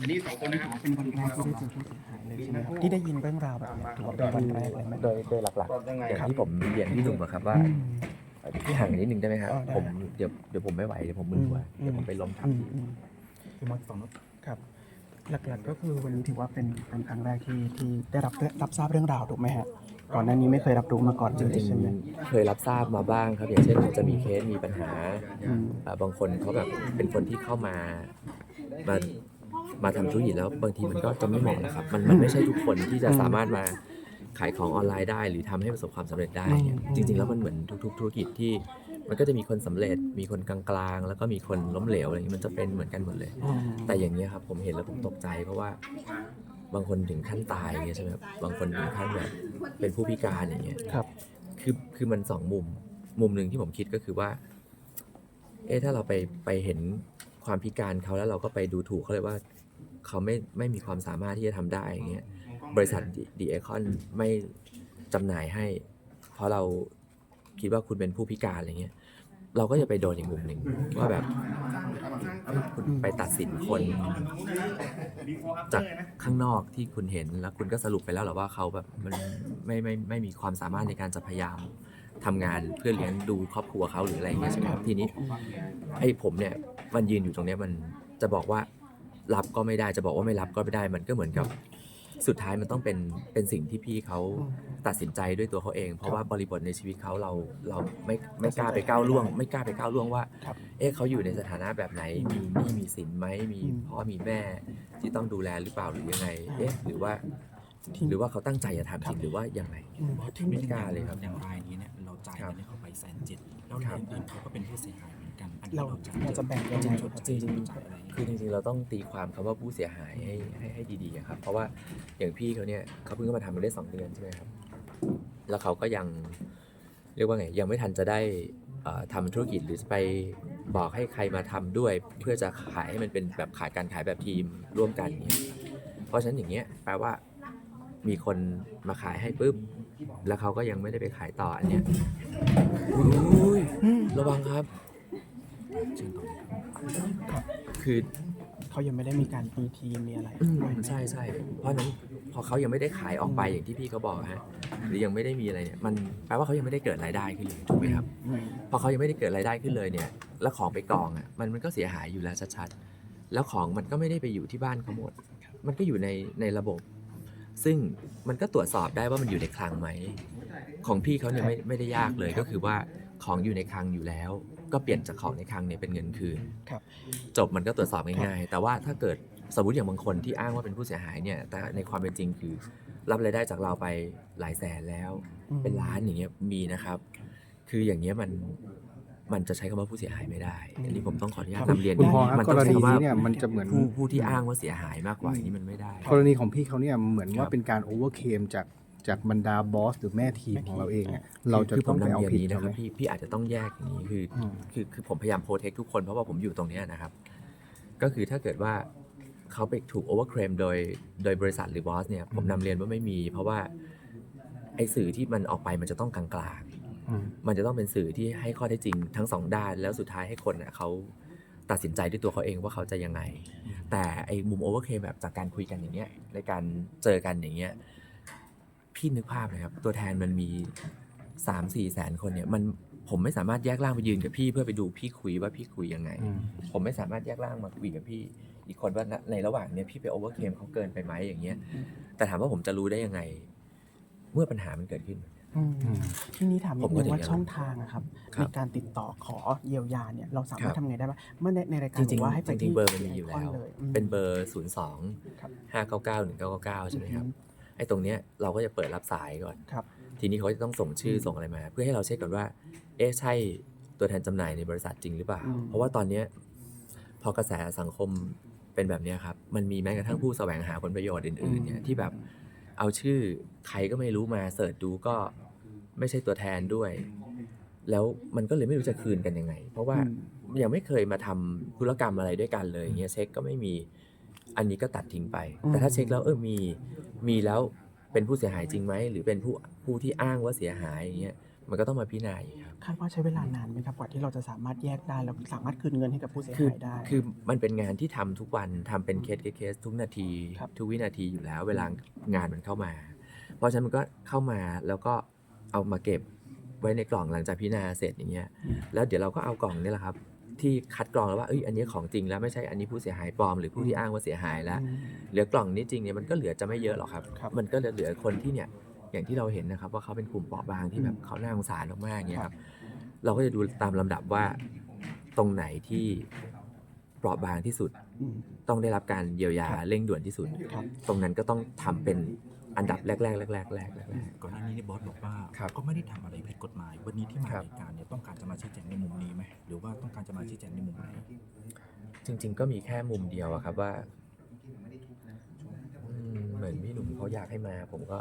อันนี้สองคนนะครับเป็นวันแรกที่ได้เจอผู้เสียหายเลยใช่ไหมครับที่ได้ยินเรื่องราวแบบเนี้ยถือว่าเป็นวันแรกเลยไหม โดยโดยหลักๆอย่างที่ผมเรียนพี่หนุ่มอะครับว่าอืมพี่ห่างกันนิดนึงได้ไหมครับ อ๋อได้ผมเดี๋ยวเดี๋ยวผมไม่ไหวเดี๋ยวผมมึนหัวอืม เดี๋ยวผมไปล้มทับ อืมอืม คือมาสองนครับหลักๆก็คือวันนี้ถือว่าเป็นเป็นครั้งแรกที่ที่ได้รับรับทราบเรื่องราวถูกไหมฮะก่อนหน้านี้ไม่เคยรับรู้มาก่อนจเลยริงใช่ไหมๆเคยรับทราบมาบ้างครับ อย่างเช่นจะมีเคสมีปัญหาอืมอ่าบางคนเขาแบบเป็นคนที่เข้ามามา มาทำธุรกิจแล้วบางทีมันก็จะไม่เหมาะนะครับ มันมันไม่ใช่ทุกคนที่จะสามารถมาขายของออนไลน์ได้ หรือทำให้ประสบความสำเร็จได้เนี่ยจริง ๆ แล้วมันเหมือนทุก ๆ ธุรกิจที่ มันก็จะมีคนสำเร็จ มีคนกลางๆ แล้วก็มีคนล้มเหลวอะไรอย่างนี้มันจะเป็นเหมือนกันหมดเลยอืมแต่อย่างนี้ยครับผมเห็นแล้วผมตกใจเพราะว่าบางคนถึงขั้นตายอย่างเงี้ยใช่ไหมครับบางคนถึงขั้นแบบเป็นผู้พิการอย่างเงี้ยครับ คือคือมันสองมุม มุมหนึ่งที่ผมคิดก็คือว่า เอ๊ะถ้าเราไปไปเห็น ความพิการเขาแล้วเราก็ไปดูถูกเขาเลยว่าเขาไม่ไม่มีความสามารถที่จะทำได้อย่างเงี้ยบริษัทดีเอคอนไม่จำหน่ายให้ เพราะเราคิดว่าคุณเป็นผู้พิการอะไรเงี้ยเราก็จะไปโดนอีกมุมหนึ่งว่าแบบเอ้ยคุณไปตัดสินคนจากข้างนอกที่คุณเห็นแล้วคุณก็สรุปไปแล้วเหรอว่าเขาแบบมันไม่ไม่ไม่มีความสามารถในการจะพยายาม ทำงานเพื่อเลี้ยงดูครอบครัวเขาหรืออะไรอย่างเงี้ยใช่ไหมครับทีนี้ไอ้ผมเนี่ยมันยืนอยู่ตรงเนี้ยมันจะบอกว่ารับก็ไม่ได้จะบอกว่าไม่รับก็ไม่ได้มันก็เหมือนกับสุดท้ายมันต้องเป็นเป็นสิ่งที่พี่เขาตัดสินใจด้วยตัวเขาเอง เพราะว่าบริบทในชีวิตเขาเราเราไม่ไม่กล้าไปก้าวล่วง ไม่กล้าไปก้าวล่วงว่าครับเอ๊ะเขาอยู่ในสถานะแบบไหนมีหนี้มีสินไหมมีอืมพ่อมีแม่ที่ต้องดูแลหรือเปล่าหรือยังไงเอ๊ะหรือว่าที่หรือว่าเขาตั้งใจจะทำจริงหรือว่ายังไงอืมไม่กล้าเลยครับอย่างรายนี้เนี่ยเรา จ่ายครับเงินให้เขาไปแสนเจ็ดแล้วครัรายบอื่นเขาก็เป็นผู้เสียหายเหมือนกันอันนี้เราเราจะเราจะแบ่งยังไงครับจริงๆ จ่ายอะไรคือจริงๆ เราต้องตีความคำว่าผู้เสียหายให้ให้ให้ดีๆอะครับ เพราะว่าอย่างพี่เขาเนี่ยเขาเพิ่งมาทำมาได้สองเดือนใช่ไหมครับ แล้วเขาก็ยังเรียกว่าไงยังไม่ทันจะได้เอ่อทำธุรกิจหรือจะไปบอกให้ใครมาทำด้วย เพื่อจะขายให้มันเป็นแบบขายการขายแบบทีมร่วมกันเนี่ยเพราะฉะนั้นอย่างเงี้ยแปลว่า มีคนมาขายให้ปุ๊บ แล้วเขาก็ยังไม่ได้ไปขายต่ออันเนี้ยอุ้ยอืมระวังครับเชิญต่อเลยครับคือเขายังไม่ได้มีการตีทีมมีอะไรอืมใช่ใช่เพราะฉะนั้นพอเขายังไม่ได้ขายออกไปอย่างที่พี่เขาบอกฮะหรือยังไม่ได้มีอะไรเนี่ยมันแปลว่าเขายังไม่ได้เกิดรายได้ขึ้นเลยถูกไหมครับ อืมพอเขายังไม่ได้เกิดรายได้ขึ้นเลยเนี่ย แล้วของไปกองอะ มันมันก็เสียหายอยู่แล้วชัดๆ แล้วของมันก็ไม่ได้ไปอยู่ที่บ้านเขาหมด มันก็อยู่ในในระบบ ซึ่งมันก็ตรวจสอบได้ว่ามันอยู่ในคลังไหม ของพี่เขาเนี่ยไม่ไม่ได้ยากเลยก็คือว่าของอยู่ในคลังอยู่แล้ว ก็เปลี่ยนจากของในคลังเนี่ยเป็นเงินคืนครับ จบมันก็ตรวจสอบง่ายๆ แต่ว่าถ้าเกิดสมมติอย่างบางคนที่อ้างว่าเป็นผู้เสียหายเนี่ย แต่ในความเป็นจริงคือ รับรายได้จากเราไปหลายแสนแล้วอืมเป็นล้านอย่างเงี้ยมีนะครับ คืออย่างเงี้ยมัน มันจะใช้คำว่าผู้เสียหายไม่ได้ อันนี้ผมต้องขออนุญาตครับนำเรียนคุณพอครับมักต้อรงใช้ณีคำว่านี้เนี่ยมันจะเหมือน ผู้ผู้ที่อ้างว่าเสียหายมากกว่าอย่างนี้มันไม่ได้ กรณีของพี่เขาเนี่ยเหมือนครัว่าบเป็นการโอเวอร์เคมจากจากบรรดาบอสหรือแม่ทีมของเราเองเนี่ยเราจะคือผต้องมไปนำเอาเรียนผิดนี้นะเขาคไหม รับพี่พี่อาจจะต้องแยกอย่างนี้คืออม คือคือผมพยายามโปรเทคทุกคนเพราะว่าผมอยู่ตรงเนี้ยนะครับ ก็คือถ้าเกิดว่าเขาไปถูกโอเวอร์เคลมโดยโดยบริษัทหรือบอสเนี่ยผมนำเรียนว่าไม่มี เพราะว่าไอ้สื่อที่มันออกไปมันจะต้องกลางๆอื มมันจะต้องเป็นสื่อที่ให้ข้อเท็จจริงทั้งสองด้านแล้วสุดท้ายให้คนน่ะเขาตัดสินใจด้วยตัวเขาเองว่าเขาจะยังไง แต่ไอ้มุมโอเวอร์เคแบบจากการคุยกันอย่างเงี้ยในการเจอกันอย่างเงี้ยพี่นึกภาพเลยครับ ตัวแทนมันมีสามสี่แสนคนเนี่ยมันผมไม่สามารถแยกร่างไปยืนกับพี่เพื่อไปดูพี่คุยว่าพี่คุยยังไงอืมผมไม่สามารถแยกร่างมาคุยกับพี่ อีกคนว่าในระหว่างเนี้ยพี่ไปโอเวอร์เคมเขาเกินไปไหมอย่างเงี้ยแต่ถามว่าผมจะรู้ได้ยังไง เมื่อปัญหามันเกิดขึ้น อืมอืม ทีนี้ถามนิผดมก็นึงถึงว่าอย่างนั้นช่องทางอะครับครับในการติดต่อขอเยียวยาเนี่ยเราสามารถครับ ทำไงได้บ้างเมื่อในในรายการจบริองกว่าให้ๆไปจริที่งๆเบอร์มันมีอยู่ไคแล้วเลยอืมเป็นเบอร์0ครับ2 5 9 9 1 9 9 9 ใช่ไหมครับอืมไอ้ตรงเนี้ยเราก็จะเปิดรับสายก่อน ครับ ทีนี้เขาจะต้องส่งชื่อส่งอะไรมา เพื่อให้เราเช็คก่อนว่า เอ๊ะใช่ตัวแทนจำหน่ายในบริษัทจริงหรือเปล่า อืม เพราะว่าตอนเนี้ยพอกระแสสังคมเป็นแบบเนี้ยครับ มันมีแม้กระทั่งผู้แสวงหาผลประโยชน์อื่นๆเนี่ยที่แบบเอาชื่อใครก็ไม่รู้มาเสิร์ชดูก็ ไม่ใช่ตัวแทนด้วย แล้วมันก็เลยไม่รู้จะคืนกันยังไง เพราะว่าอืมยังไม่เคยมาทำธุรกรรมอะไรด้วยกันเลยอย่างเงี้ยเช็คก็ไม่มีอันนี้ก็ตัดทิ้งไปอืมแต่ถ้าเช็คแล้วเออมีมีแล้วเป็นผู้เสียหายจริงไหมหรือเป็นผู้ผู้ที่อ้างว่าเสียหายอย่างเงี้ยมันก็ต้องมาพิจารณาอีกครับคาดว่าใช้เวลานานไหมครับกว่าที่เราจะสามารถแยกได้แล้วสามารถคืนเงินให้กับผู้เสียคือหายได้ คือมันเป็นงานที่ทำทุกวันทำเป็นเคสเคสทุกนาทีครับทุกวินาทีอยู่แล้ว เวลางานมันเข้ามา เพราะฉะนั้นมันก็เข้ามาแล้วก็ เอามาเก็บไว้ในกล่องหลังจากพิจารณาเสร็จอย่างเงี้ยแล้วเดี๋ยวเราก็เอากล่องนี่แหละครับ ที่คัดกรองแล้วว่าเอ้ยอันนี้ของจริงแล้วไม่ใช่อันนี้ผู้เสียหายปลอมหรือผู้ที่อ้างว่าเสียหายแล้วอืมเหลือกล่องนี้จริงเนี่ยมันก็เหลือจะไม่เยอะหรอกครับครับ มันก็เหลือคนที่เนี่ยอย่างที่เราเห็นนะครับ ว่าเขาเป็นกลุ่มเปราะบางที่แบบเขาน่าสงสารมากๆเนี่ยครับ เราก็จะดูตามลำดับว่าตรงไหนที่เปราะบางที่สุดอืมต้องได้รับการเยียวยาครับเร่งด่วนที่สุดครับตรงนั้นก็ต้องทำเป็น อันดับแรกๆแรกๆแรกๆแรกๆ ก่อนหน้านี้เนี่ยบอสบอกว่าครับก็ไม่ได้ทำอะไรผิดกฎหมาย วันนี้ที่มาครับ รายการเนี่ยต้องการจะมาชี้แจงในมุมนี้ไหมหรือว่าต้องการจะมาชี้แจงในมุมไหนจริง ๆ ก็มีแค่มุมเดียวอะครับว่าอืมเหมือนพี่หนุ่มเขาอยากให้มา ผมก็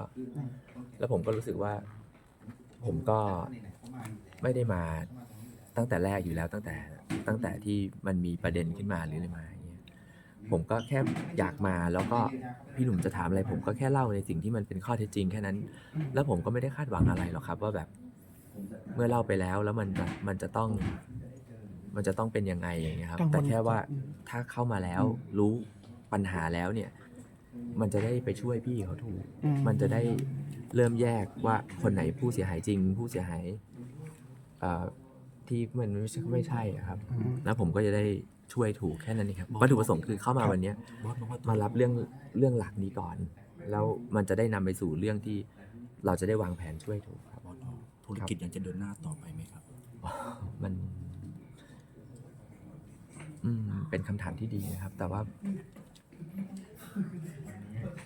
แล้วผมก็รู้สึกว่า ผมก็ไม่ได้มาตั้งแต่แรกอยู่แล้วตั้งแต่ตั้งแต่ที่มันมีประเด็นขึ้นมาหรืออะไรมาอย่างเงี้ย ผมก็แค่อยากมาแล้วก็พี่หนุ่มจะถามอะไร ผมก็แค่เล่าในสิ่งที่มันเป็นข้อเท็จจริงแค่นั้น แล้วผมก็ไม่ได้คาดหวังอะไรหรอกครับ ว่าแบบเมื่อเล่าไปแล้วแล้วมันจะมันจะต้อง มันจะต้องเป็นยังไงอย่างเงี้ยครับกังวลแต่แค่ว่าอืมถ้าเข้ามาแล้วรู้ปัญหาแล้วเนี่ย มันจะได้ไปช่วยพี่เขาถูกอืมันจะได้เริ่มแยกว่าคนไหนผู้เสียหายจริง ผู้เสียหายเอ่อที่มันไม่ใช่ไม่ใช่อะครับอืมแล้วผมก็จะได้ ช่วยถูกแค่นั้นเองครับบอกวัตถุประสงค์คือเข้ามาครับวันเนี้ยบอสบอกว่ามารับเรื่องเรื่องหลักนี้ก่อน แล้วมันจะได้นำไปสู่เรื่องที่เราจะได้วางแผนช่วยถูกครับ บอสบอกธุรกิจยังจะเดินหน้าต่อไปไหมครับ มันอืมเป็นคำถามที่ดีนะครับ แต่ว่า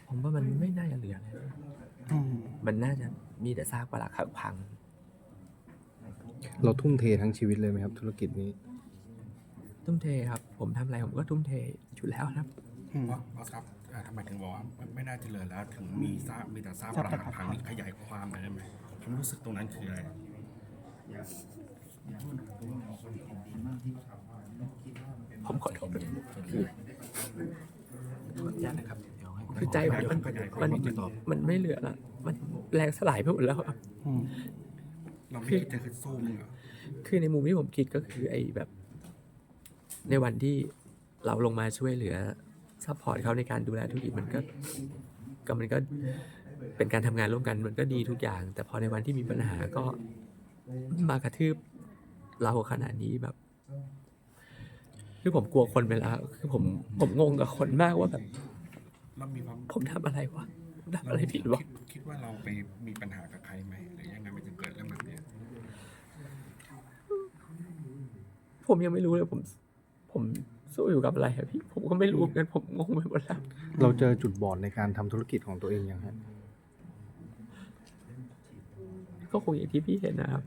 ผมว่ามันไม่น่าจะเหลือเลยอืมมันน่าจะมีแต่ซากปรักหักพัง เราทุ่มเททั้งชีวิตเลยไหมครับ ธุรกิจนี้ ทุ่มเทครับ ผมทำอะไรผมก็ทุ่มเทอยู่แล้วครับอืมบอสบอสครับอ่าทำไมถึงบอกว่าไม่ไม่น่าจะเหลือแล้วถึงมีซากมีแต่ซากซากปปรัรักกหัหักกพัพังงขยายความหน่อยได้ไหมความรู้สึกตรงนั้นคืออะไรผมขอโทษญาตินะครับเดี๋ยวให้คือใจผมมันขยายความัมนนิดนึงมันไม่เหลือละมันแรงสลายไปหมดแล้วครับอืมเราไม่คิดจะขึ้นสู้มึงเหรอคือในมุมที่ผมคิดก็คือไอ้แบบ ในวันที่เราลงมาช่วยเหลือซัพพอร์ตเขาในการดูแลธุรกิจมันก็ก็มันก็เป็นการทำงานร่วมกันมันก็ดีทุกอย่าง แต่พอในวันที่มีปัญหาก็มากระทืบเราขนาดนี้แบบ คือผมกลัวคนไปแล้วคือผมผมงงกับคนมากว่าแบบเรามีความผมทำอะไรวะผมทำเราอะไรผิดวะคิคิดว่าเราไปมีปัญหากับใครไหมหรือยังไงมันจึงเกิดเรื่องแบบเนี้ยผมยังไม่รู้เลยผม ผมสู้อยู่กับอะไรอะพี่ ผมก็ไม่รู้เหมือนกันผมงงไปหมดแล้ว เราเจอจุดบอดในการทำธุรกิจของตัวเองยังฮะก็คงอย่างที่พี่เห็นนะครับ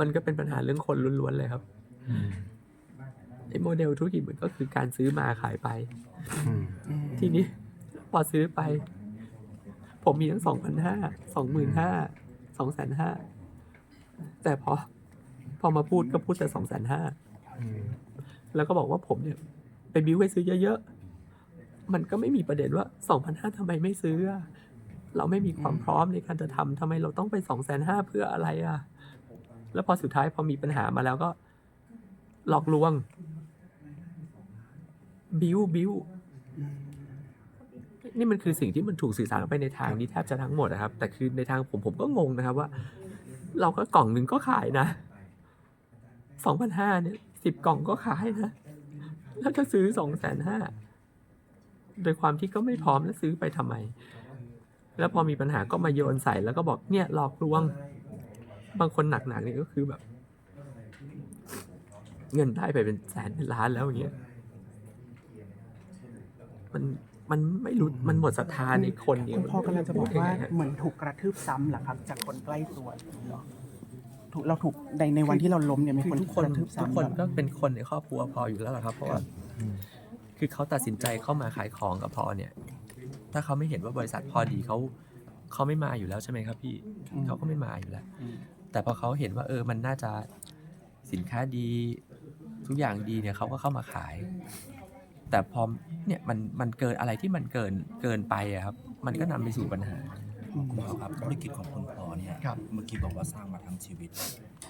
มันก็เป็นปัญหาเรื่องคนล้วนๆเลยครับไอ้โมเดลธุรกิจมันก็คือการซื้อมาขายไปอืมอืมทีนี้พอซื้อไป ผมมีทั้งสองพันห้าสองหมื่นห้าสองแสนห้าแต่พอ พอมาพูดก็พูดแต่สองแสนห้าอืม แล้วก็บอกว่าผมเนี่ย ไปบิ้วให้ซื้อเยอะๆ มันก็ไม่มีประเด็นว่าสองพันห้าทำไมไม่ซื้อ เราไม่มีความพร้อมในการจะทำทำไมเราต้องไปสองแสนห้าเพื่ออะไรอะ แล้วพอสุดท้ายพอมีปัญหามาแล้วก็ หลอกลวง บิ้วบิ้วนี่มันคือสิ่งที่มันถูกสื่อสารไปในทางนี้แทบจะทั้งหมดนะครับ แต่คือในทางผมผมก็งงนะครับว่า เราก็กล่องหนึ่งก็ขายนะสองพันห้าเนี่ย สิบกล่องก็ขายนะ แล้วถ้าซื้อสองแสนห้าโดยความที่ก็ไม่พร้อมแล้วซื้อไปทำไม แล้วพอมีปัญหาก็มาโยนใส่แล้วก็บอกเนี่ยหลอกลวง บางคนหนักๆเนี่ยก็คือแบบ เงินได้ไปเป็นแสนเป็นล้านแล้วอย่างเงี้ยมันมันไม่รู้มันหมดศรัทธาในคนเนี่ยคุณพ่อกำลังจะบอกว่าพูดยังไงฮะเหมือนถูกกระทืบซ้ำเหรอครับ จากคนใกล้ตัวเหรอ ถูกเราถูกในในวันที่เราล้มเนี่ยมีคือคนทุกคนกระทืบทุกซ้ำคนเหรอก็เป็นคนในครอบครัวพออยู่แล้วล่ะครับ เพราะว่าคือเขาตัดสินใจเข้ามาขายของกับพอเนี่ย ถ้าเขาไม่เห็นว่าบริษัทพอดีเขาเขาไม่มาอยู่แล้วใช่ไหมครับ พี่อืมเขาก็ไม่มาอยู่แล้ว อืมแต่พอเขาเห็นว่าเออมันน่าจะสินค้าดีทุกอย่างดีเนี่ยเขาก็เข้ามาขาย แต่พอเนี่ยมันมันเกินอะไรที่มันเกินเกินไปอะครับ มันก็นำไปสู่ปัญหา คุณพ่อครับธุรกิจของคุณพ่อเนี่ยครับเมื่อกี้บอกว่าสร้างมาทั้งชีวิต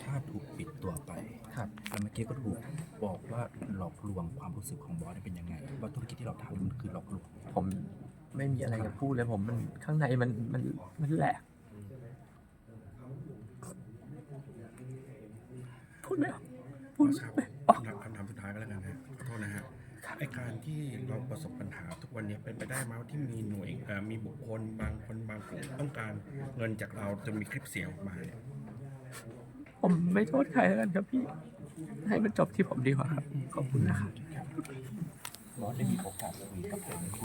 ถ้าถูกปิดตัวไปครับแล้วเมื่อกี้ก็ถูกบอกว่าหลอกลวงความรู้สึกของบอสเนี่ยเป็นยังไงว่าธุรกิจที่เราทำมันคือหลอกลวงผมไม่มีอะไรจะพูดเลยผมมันข้างในมันมันมันแหลกพูดไม่ออกพูดครับไม่ออก ไอการที่เราประสบปัญหาทุกวันนี้เป็นไปได้ไหมที่มีหน่วยมีบุคคลบางคนบางกลุ่มต้องการเงินจากเราจะมีคลิปเสียงออกมาเนี่ยผมไม่โทษใครแล้วกันครับพี่ ให้มันจบที่ผมดีกว่าครับ ขอบคุณนะครับบอสได้มีโอกาสคุยกับผม